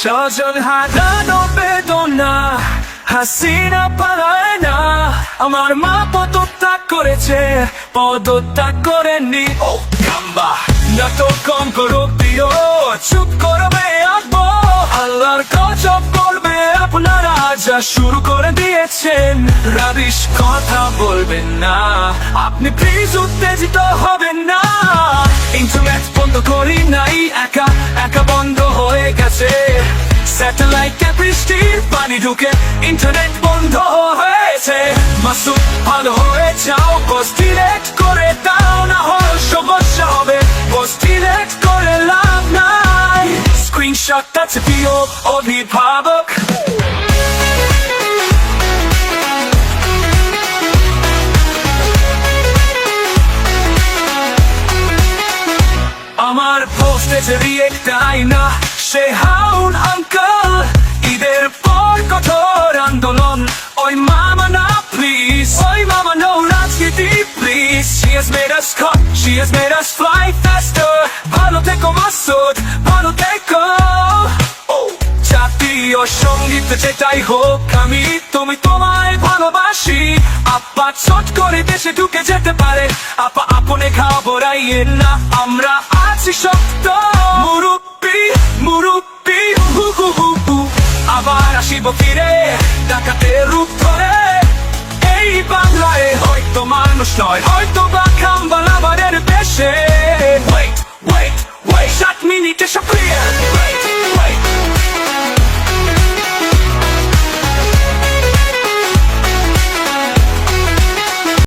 স্বজন হারানো বেদনা, হাসিনা পালায় না আমার মা পদত্যাগ করেছে, পদত্যাগ করেননি। ও কাম্বা না তো কম করো প্রিয়, চুপ করবে আঁকবো আল্লাহর গজব করবে আপনারা যা শুরু করে দিয়েছেন, রাবিশ কথা বলবেন না। আপনি প্লিজ উত্তেজিত হবেন না। স্যাটেলাইটে বৃষ্টির পানি ঢুকে ইন্টারনেট বন্ধ হয়েছে। মাসুদ ভালো হয়ে যাও পোস্ট ডিলেট করে দাও, না হলে সমস্যা হবে। পোস্ট ডিলেট করে লাভ নাই। স্ক্রিনশটটা চেপিও অভিভাবক। আমার পোস্টে যে রিয়েক্টাই না সে হাউন আঙ্কল, ঈদের পর কঠোর আন্দোলন। ওই মামা না প্লিজ ওই মামা no রাজনীতি please she has made us cut, she has made us fly faster ভালো থেকো মাসুদ, ভালো থেকো। জাতীয় সংগীত যেটাই হোক, আমি তুমি তোমায় ভালোবাসি। আপা চট করে দেশে ঢুকে যেতে পারে। আপা, আপনে ঘাবড়াইয়েন না, আমরা আছি শক্ত আসিব ফিরে ডাকাতে রূপ ধরে। এই বাংলায় হয়তো মানুষ নয় হয়তো বা খাম্বালাবারের দেশে